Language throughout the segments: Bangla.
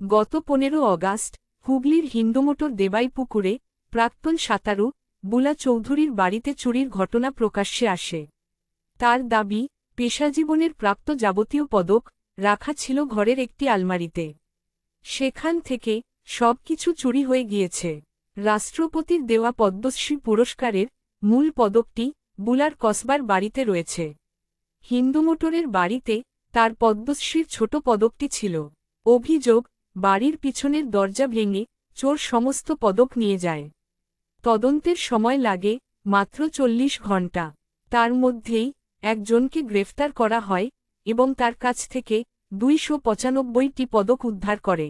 গত পনেরো অগাস্ট, হুগলির হিন্দুমোটর দেবাইপুকুরে প্রাক্তন সাঁতারু বুলা চৌধুরীর বাড়িতে চুরির ঘটনা প্রকাশ্যে আসে। তার দাবি, পেশাজীবনের প্রাপ্ত যাবতীয় পদক রাখা ছিল ঘরের একটি আলমারিতে। সেখান থেকে সবকিছু চুরি হয়ে গিয়েছে। রাষ্ট্রপতির দেওয়া পদ্মশ্রী পুরস্কারের মূল পদকটি বুলার কসবার বাড়িতে রয়েছে। হিন্দুমোটরের বাড়িতে তার পদ্মশ্রীর ছোট পদকটি ছিল। অভিযোগ বাড়ির পিছনের দরজা ভেঙে চোর সমস্ত পদক নিয়ে যায়। তদন্তের সময় লাগে মাত্র চল্লিশ ঘণ্টা। তার মধ্যেই একজনকে গ্রেফতার করা হয় এবং তার কাছ থেকে দুইশো পঁচানব্বইটি পদক উদ্ধার করে।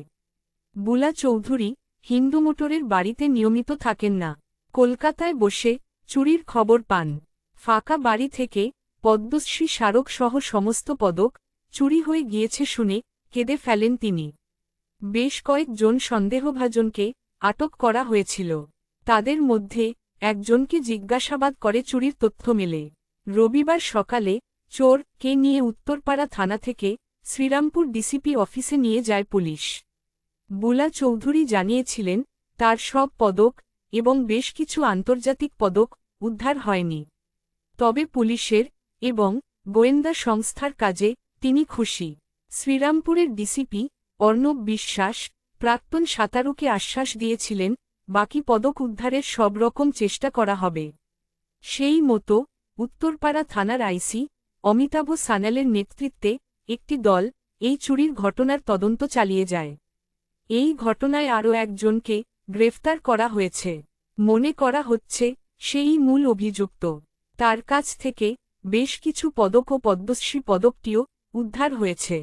বুলা চৌধুরী হিন্দু মোটরের বাড়িতে নিয়মিত থাকেন না। কলকাতায় বসে চুরির খবর পান। ফাঁকা বাড়ি থেকে পদ্মশ্রী স্মারকসহ সমস্ত পদক চুরি হয়ে গিয়েছে শুনে কেঁদে ফেলেন তিনি। বেশ কয়েকজন সন্দেহভাজনকে আটক করা হয়েছিল। তাদের মধ্যে একজনকে জিজ্ঞাসাবাদ করে চুরির তথ্য মেলে। রবিবার সকালে চোর কে নিয়ে উত্তরপাড়া থানা থেকে শ্রীরামপুর ডিসিপি অফিসে নিয়ে যায় পুলিশ। বুলা চৌধুরী জানিয়েছিলেন, তার সব পদক এবং বেশ কিছু আন্তর্জাতিক পদক উদ্ধার হয়নি। তবে পুলিশের এবং গোয়েন্দা সংস্থার কাজে তিনি খুশি। শ্রীরামপুরের ডিসিপি অর্ণব বিশ্বাস প্রাক্তন সাঁতারুকে আশ্বাস দিয়েছিলেন, বাকি পদক উদ্ধারের সব রকম চেষ্টা করা হবে। সেই মতো উত্তরপাড়া থানার আইসি অমিতাভ সানালের নেতৃত্বে একটি দল এই চুরির ঘটনার তদন্ত চালিয়ে যায়। এই ঘটনায় আরও একজনকে গ্রেফতার করা হয়েছে। মনে করা হচ্ছে সেই মূল অভিযুক্ত। তার কাছ থেকে বেশ কিছু পদক ও পদ্মশ্রী পদকটিও উদ্ধার হয়েছে।